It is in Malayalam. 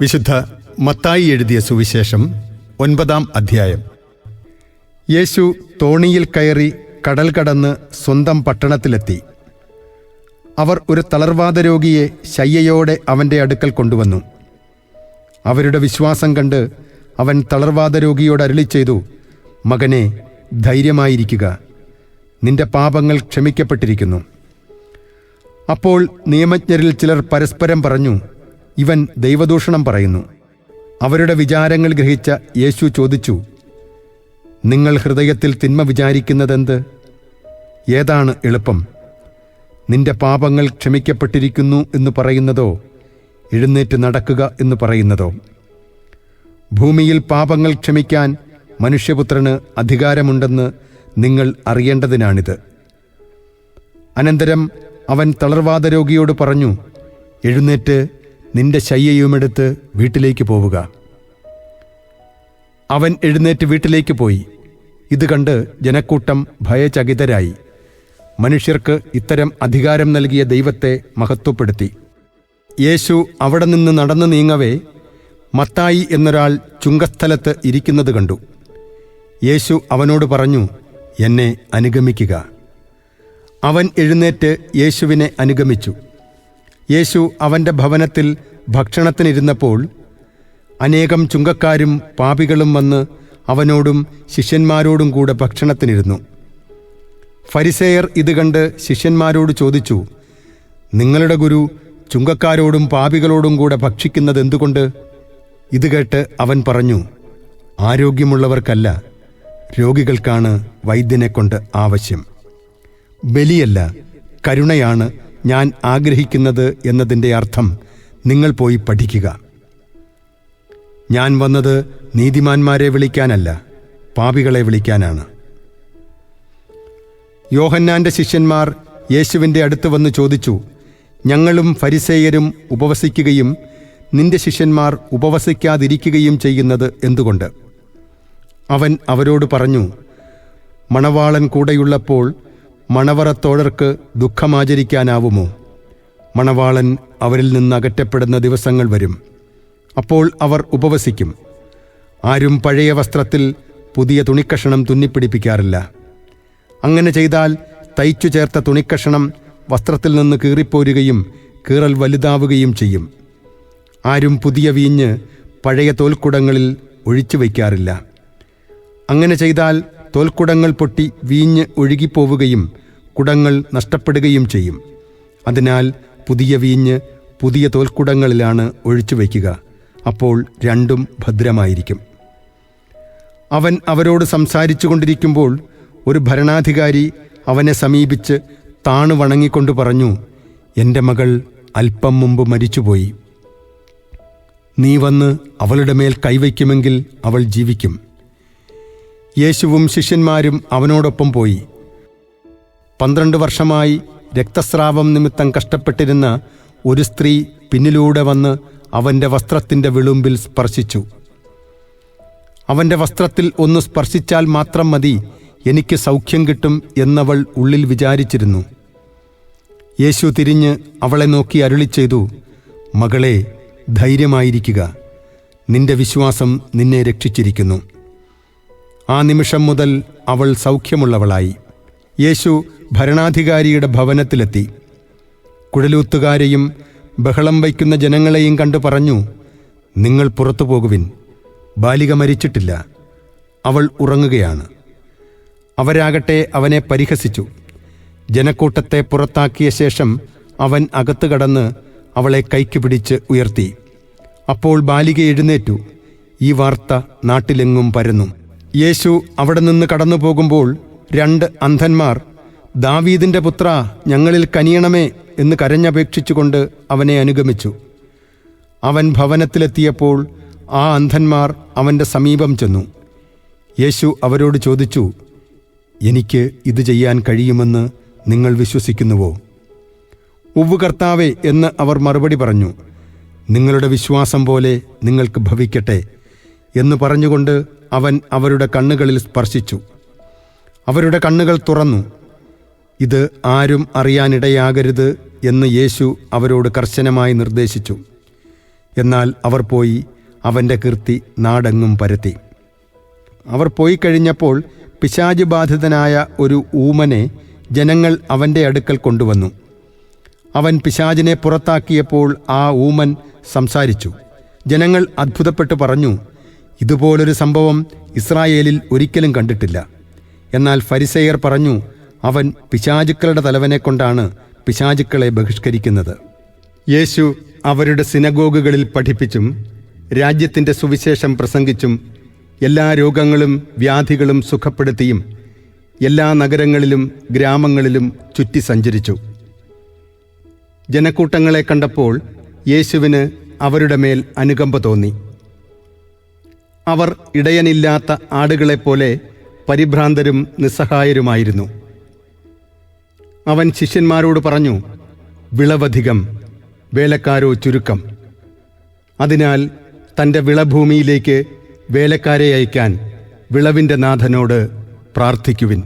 വിശുദ്ധ മത്തായി എഴുതിയ സുവിശേഷം ഒൻപതാം അധ്യായം. യേശു തോണിയിൽ കയറി കടൽ കടന്ന് സ്വന്തം പട്ടണത്തിലെത്തി. അവർ ഒരു തളർവാദ രോഗിയെ ശയ്യയോടെ അവന്റെ അടുക്കൽ കൊണ്ടുവന്നു. അവരുടെ വിശ്വാസം കണ്ട് അവൻ തളർവാദ രോഗിയോട് അരുളി ചെയ്തു മകനെ ധൈര്യമായിരിക്കുക. നിന്റെ പാപങ്ങൾ ക്ഷമിക്കപ്പെട്ടിരിക്കുന്നു. അപ്പോൾ നിയമജ്ഞരിൽ ചിലർ പരസ്പരം പറഞ്ഞു ഇവൻ ദൈവദൂഷണം പറയുന്നു. അവരുടെ വിചാരങ്ങൾ ഗ്രഹിച്ച യേശു ചോദിച്ചു നിങ്ങൾ ഹൃദയത്തിൽ തിന്മ വിചാരിക്കുന്നതെന്ത്? ഏതാണ് എളുപ്പം? നിന്റെ പാപങ്ങൾ ക്ഷമിക്കപ്പെട്ടിരിക്കുന്നു എന്ന് പറയുന്നതോ എഴുന്നേറ്റ് നടക്കുക എന്ന് പറയുന്നതോ? ഭൂമിയിൽ പാപങ്ങൾ ക്ഷമിക്കാൻ മനുഷ്യപുത്രന് അധികാരമുണ്ടെന്ന് നിങ്ങൾ അറിയേണ്ടതിനാണിത്. അനന്തരം അവൻ തളർവാദ രോഗിയോട് പറഞ്ഞു എഴുന്നേറ്റ് നിന്റെ ശയ്യയുമെടുത്ത് വീട്ടിലേക്ക് പോവുക. അവൻ എഴുന്നേറ്റ് വീട്ടിലേക്ക് പോയി. ഇത് കണ്ട് ജനക്കൂട്ടം ഭയചകിതരായി. മനുഷ്യർക്ക് ഇത്തരം അധികാരം നൽകിയ ദൈവത്തെ മഹത്വപ്പെടുത്തി. യേശു അവിടെ നിന്ന് നടന്നു നീങ്ങവേ മത്തായി എന്നൊരാൾ ചുങ്കസ്ഥലത്ത് ഇരിക്കുന്നത് കണ്ടു. യേശു അവനോട് പറഞ്ഞു എന്നെ അനുഗമിക്കുക. അവൻ എഴുന്നേറ്റ് യേശുവിനെ അനുഗമിച്ചു. യേശു അവന്റെ ഭവനത്തിൽ ഭക്ഷണത്തിനിരുന്നപ്പോൾ അനേകം ചുങ്കക്കാരും പാപികളും വന്ന് അവനോടും ശിഷ്യന്മാരോടും കൂടെ ഭക്ഷണത്തിനിരുന്നു. ഫരിസേയർ ഇത് കണ്ട് ശിഷ്യന്മാരോട് ചോദിച്ചു നിങ്ങളുടെ ഗുരു ചുങ്കക്കാരോടും പാപികളോടും കൂടെ ഭക്ഷിക്കുന്നത് എന്തുകൊണ്ട് ഇത് കേട്ട് അവൻ പറഞ്ഞു ആരോഗ്യമുള്ളവർക്കല്ല രോഗികൾക്കാണ് വൈദ്യനെക്കൊണ്ട് ആവശ്യം. ബലിയല്ല കരുണയാണ് ഞാൻ ആഗ്രഹിക്കുന്നത് എന്നതിന്റെ അർത്ഥം നിങ്ങൾ പോയി പഠിക്കുക. ഞാൻ വന്നത് നീതിമാന്മാരെ വിളിക്കാനല്ല പാപികളെ വിളിക്കാനാണ്. യോഹന്നാന്റെ ശിഷ്യന്മാർ യേശുവിന്റെ അടുത്ത് വന്ന് ചോദിച്ചു ഞങ്ങളും ഫരിസേയരും ഉപവസിക്കുകയും നിന്റെ ശിഷ്യന്മാർ ഉപവസിക്കാതിരിക്കുകയും ചെയ്യുന്നത് എന്തുകൊണ്ട്? അവൻ അവരോട് പറഞ്ഞു മണവാളൻ കൂടെയുള്ളപ്പോൾ മണവറത്തോഴർക്ക് ദുഃഖമാചരിക്കാനാവുമോ? മണവാളൻ അവരിൽ നിന്ന് അകറ്റപ്പെടുന്ന ദിവസങ്ങൾ വരും. അപ്പോൾ അവർ ഉപവസിക്കും. ആരും പഴയ വസ്ത്രത്തിൽ പുതിയ തുണിക്കഷണം തുന്നിപ്പിടിപ്പിക്കാറില്ല. അങ്ങനെ ചെയ്താൽ തയ്ച്ചു ചേർത്ത തുണിക്കഷണം വസ്ത്രത്തിൽ നിന്ന് കീറിപ്പോരുകയും കീറൽ വലുതാവുകയും ചെയ്യും. ആരും പുതിയ വീഞ്ഞ് പഴയ തോൽക്കുടങ്ങളിൽ ഒഴിച്ചു വയ്ക്കാറില്ല. അങ്ങനെ ചെയ്താൽ തോൽക്കുടങ്ങൾ പൊട്ടി വീഞ്ഞ് ഒഴുകിപ്പോവുകയും കുടങ്ങൾ നഷ്ടപ്പെടുകയും ചെയ്യും. അതിനാൽ പുതിയ വീഞ്ഞ് പുതിയ തോൽക്കുടങ്ങളിലാണ് ഒഴിച്ചു വയ്ക്കുക. അപ്പോൾ രണ്ടും ഭദ്രമായിരിക്കും. അവൻ അവരോട് സംസാരിച്ചു കൊണ്ടിരിക്കുമ്പോൾ ഒരു ഭരണാധികാരി അവനെ സമീപിച്ച് താണു വണങ്ങിക്കൊണ്ട് പറഞ്ഞു എന്റെ മകൾ അല്പം മുമ്പ് മരിച്ചുപോയി. നീ വന്ന് അവളുടെ മേൽ കൈവയ്ക്കുമെങ്കിൽ അവൾ ജീവിക്കും. യേശുവും ശിഷ്യന്മാരും അവനോടൊപ്പം പോയി. പന്ത്രണ്ട് വർഷമായി രക്തസ്രാവം നിമിത്തം കഷ്ടപ്പെട്ടിരുന്ന ഒരു സ്ത്രീ പിന്നിലൂടെ വന്ന് അവന്റെ വസ്ത്രത്തിന്റെ വിളുമ്പിൽ സ്പർശിച്ചു. അവന്റെ വസ്ത്രത്തിൽ ഒന്ന് സ്പർശിച്ചാൽ മാത്രം മതി എനിക്ക് സൗഖ്യം കിട്ടും എന്നവൾ ഉള്ളിൽ വിചാരിച്ചിരുന്നു. യേശു തിരിഞ്ഞ് അവളെ നോക്കി അരുളി ചെയ്തു മകളെ ധൈര്യമായിരിക്കുക. നിന്റെ വിശ്വാസം നിന്നെ രക്ഷിച്ചിരിക്കുന്നു. ആ നിമിഷം മുതൽ അവൾ സൗഖ്യമുള്ളവളായി. യേശു ഭരണാധികാരിയുടെ ഭവനത്തിലെത്തി. കുഴലൂത്തുകാരെയും ബഹളം വയ്ക്കുന്ന ജനങ്ങളെയും കണ്ടു പറഞ്ഞു നിങ്ങൾ പുറത്തു പോകുവിൻ. ബാലിക മരിച്ചിട്ടില്ല. അവൾ ഉറങ്ങുകയാണ്. അവരാകട്ടെ അവനെ പരിഹസിച്ചു. ജനക്കൂട്ടത്തെ പുറത്താക്കിയ ശേഷം അവൻ അകത്തു കടന്ന് അവളെ കൈക്ക് പിടിച്ച് ഉയർത്തി. അപ്പോൾ ബാലിക എഴുന്നേറ്റു. ഈ വാർത്ത നാട്ടിലെങ്ങും പരന്നു. യേശു അവിടെ നിന്ന് കടന്നു പോകുമ്പോൾ രണ്ട് അന്ധന്മാർ ദാവീദിന്റെ പുത്ര ഞങ്ങളിൽ കനിയണമേ എന്ന് കരഞ്ഞപേക്ഷിച്ചുകൊണ്ട് അവനെ അനുഗമിച്ചു. അവൻ ഭവനത്തിലെത്തിയപ്പോൾ ആ അന്ധന്മാർ അവന്റെ സമീപം ചെന്നു. യേശു അവരോട് ചോദിച്ചു എനിക്ക് ഇത് ചെയ്യാൻ കഴിയുമെന്ന് നിങ്ങൾ വിശ്വസിക്കുന്നുവോ? ഉവ്വ് കർത്താവേ എന്ന് അവർ മറുപടി പറഞ്ഞു. നിങ്ങളുടെ വിശ്വാസം പോലെ നിങ്ങൾക്ക് ഭവിക്കട്ടെ. എന്ന് പറഞ്ഞുകൊണ്ട് അവൻ അവരുടെ കണ്ണുകളിൽ സ്പർശിച്ചു. അവരുടെ കണ്ണുകൾ തുറന്നു. ഇത് ആരും അറിയാനിടയാകരുത് എന്ന് യേശു അവരോട് കർശനമായി നിർദ്ദേശിച്ചു. എന്നാൽ അവർ പോയി അവന്റെ കീർത്തി നാടെങ്ങും പരത്തി. അവർ പോയി കഴിഞ്ഞപ്പോൾ പിശാജ് ബാധിതനായ ഒരു ഊമനെ ജനങ്ങൾ അവന്റെ അടുക്കൽ കൊണ്ടുവന്നു. അവൻ പിശാചിനെ പുറത്താക്കിയപ്പോൾ ആ ഊമൻ സംസാരിച്ചു. ജനങ്ങൾ അത്ഭുതപ്പെട്ട് പറഞ്ഞു ഇതുപോലൊരു സംഭവം ഇസ്രായേലിൽ ഒരിക്കലും കണ്ടിട്ടില്ല. എന്നാൽ ഫരിസേയർ പറഞ്ഞു അവൻ പിശാചുക്കളുടെ തലവനെ കൊണ്ടാണ് പിശാചുക്കളെ ബഹിഷ്കരിക്കുന്നത്. യേശു അവരുടെ സിനഗോഗുകളിൽ പഠിപ്പിച്ചും രാജ്യത്തിന്റെ സുവിശേഷം പ്രസംഗിച്ചും എല്ലാ രോഗങ്ങളും വ്യാധികളും സുഖപ്പെടുത്തിയും എല്ലാ നഗരങ്ങളിലും ഗ്രാമങ്ങളിലും ചുറ്റി സഞ്ചരിച്ചു. ജനക്കൂട്ടങ്ങളെ കണ്ടപ്പോൾ യേശുവിന് അവരുടെ മേൽ അനുകമ്പ തോന്നി. അവർ ഇടയനില്ലാത്ത ആടുകളെപ്പോലെ പരിഭ്രാന്തരും നിസ്സഹായരുമായിരുന്നു. അവൻ ശിഷ്യന്മാരോട് പറഞ്ഞു വിളവധികം വേലക്കാരോ ചുരുക്കം. അതിനാൽ തന്റെ വിളഭൂമിയിലേക്ക് വേലക്കാരെ അയക്കാൻ വിളവിന്റെ നാഥനോട് പ്രാർത്ഥിക്കുവിൻ.